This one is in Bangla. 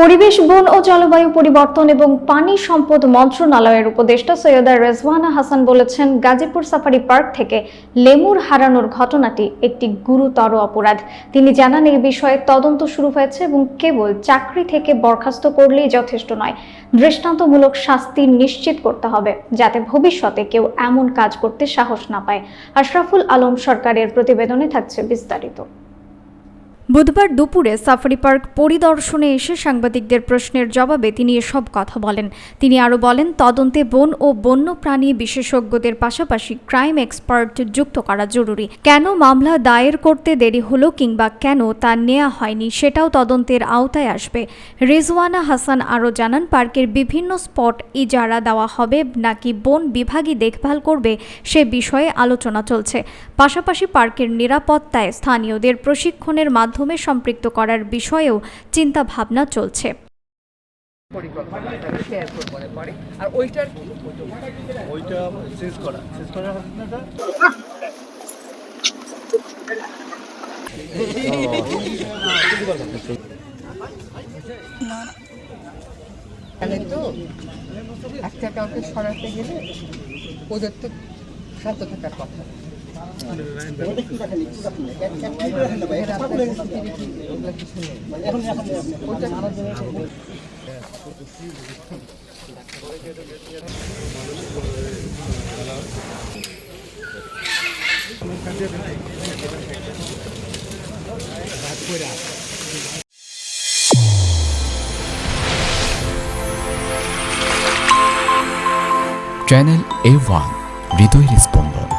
পরিবেশ, বন ও জলবায়ু পরিবর্তন এবং পানি সম্পদ মন্ত্রণালয়ের উপদেষ্টা সৈয়দা রেজওয়ানা হাসান বলেছেন, গাজীপুর সাফারি পার্ক থেকে লেমুর হারানোর ঘটনাটি একটি গুরুতর অপরাধ। তিনি জানান এই বিষয়ে তদন্ত শুরু হয়েছে এবং কেবল চাকরি থেকে বরখাস্ত করলেই যথেষ্ট নয়। দৃষ্টান্তমূলক শাস্তি নিশ্চিত করতে হবে, যাতে ভবিষ্যতে কেউ এমন কাজ করতে সাহস না পায়। আশরাফুল আলম সরকারের প্রতিবেদনে থাকছে বিস্তারিত। বুধবার দুপুরে সাফারি পার্ক পরিদর্শনে এসে সাংবাদিকদের প্রশ্নের জবাবে তিনি এসব কথা বলেন। তিনি আরও বলেন, তদন্তে বন ও বন্যপ্রাণী বিশেষজ্ঞদের পাশাপাশি ক্রাইম এক্সপার্ট যুক্ত করা জরুরি। কেন মামলা দায়ের করতে দেরি হলো কিংবা কেন তা নেওয়া হয়নি সেটাও তদন্তের আওতায় আসবে। রেজওয়ানা হাসান আরও জানান, পার্কের বিভিন্ন স্পট ইজারা দেওয়া হবে নাকি বন বিভাগই দেখভাল করবে সে বিষয়ে আলোচনা চলছে। পাশাপাশি পার্কের নিরাপত্তায় স্থানীয়দের প্রশিক্ষণের মাধ্যমে সম্পৃক্ত করার বিষয়েও চিন্তা ভাবনা চলছে। পরিকল্পনা শেয়ার করব পরে আর ওইটার কি ওইটা শেষ করা। শেষ করা জানেন তো একটা কাউকে সরাতে গেলে ওদের তো শান্ত থাকার কথা। এর আপনার স্ত্রী কি ওগুলো কিছু নেই ওটা চ্যানেল এ ওয়ান হৃদয়ের স্পন্দন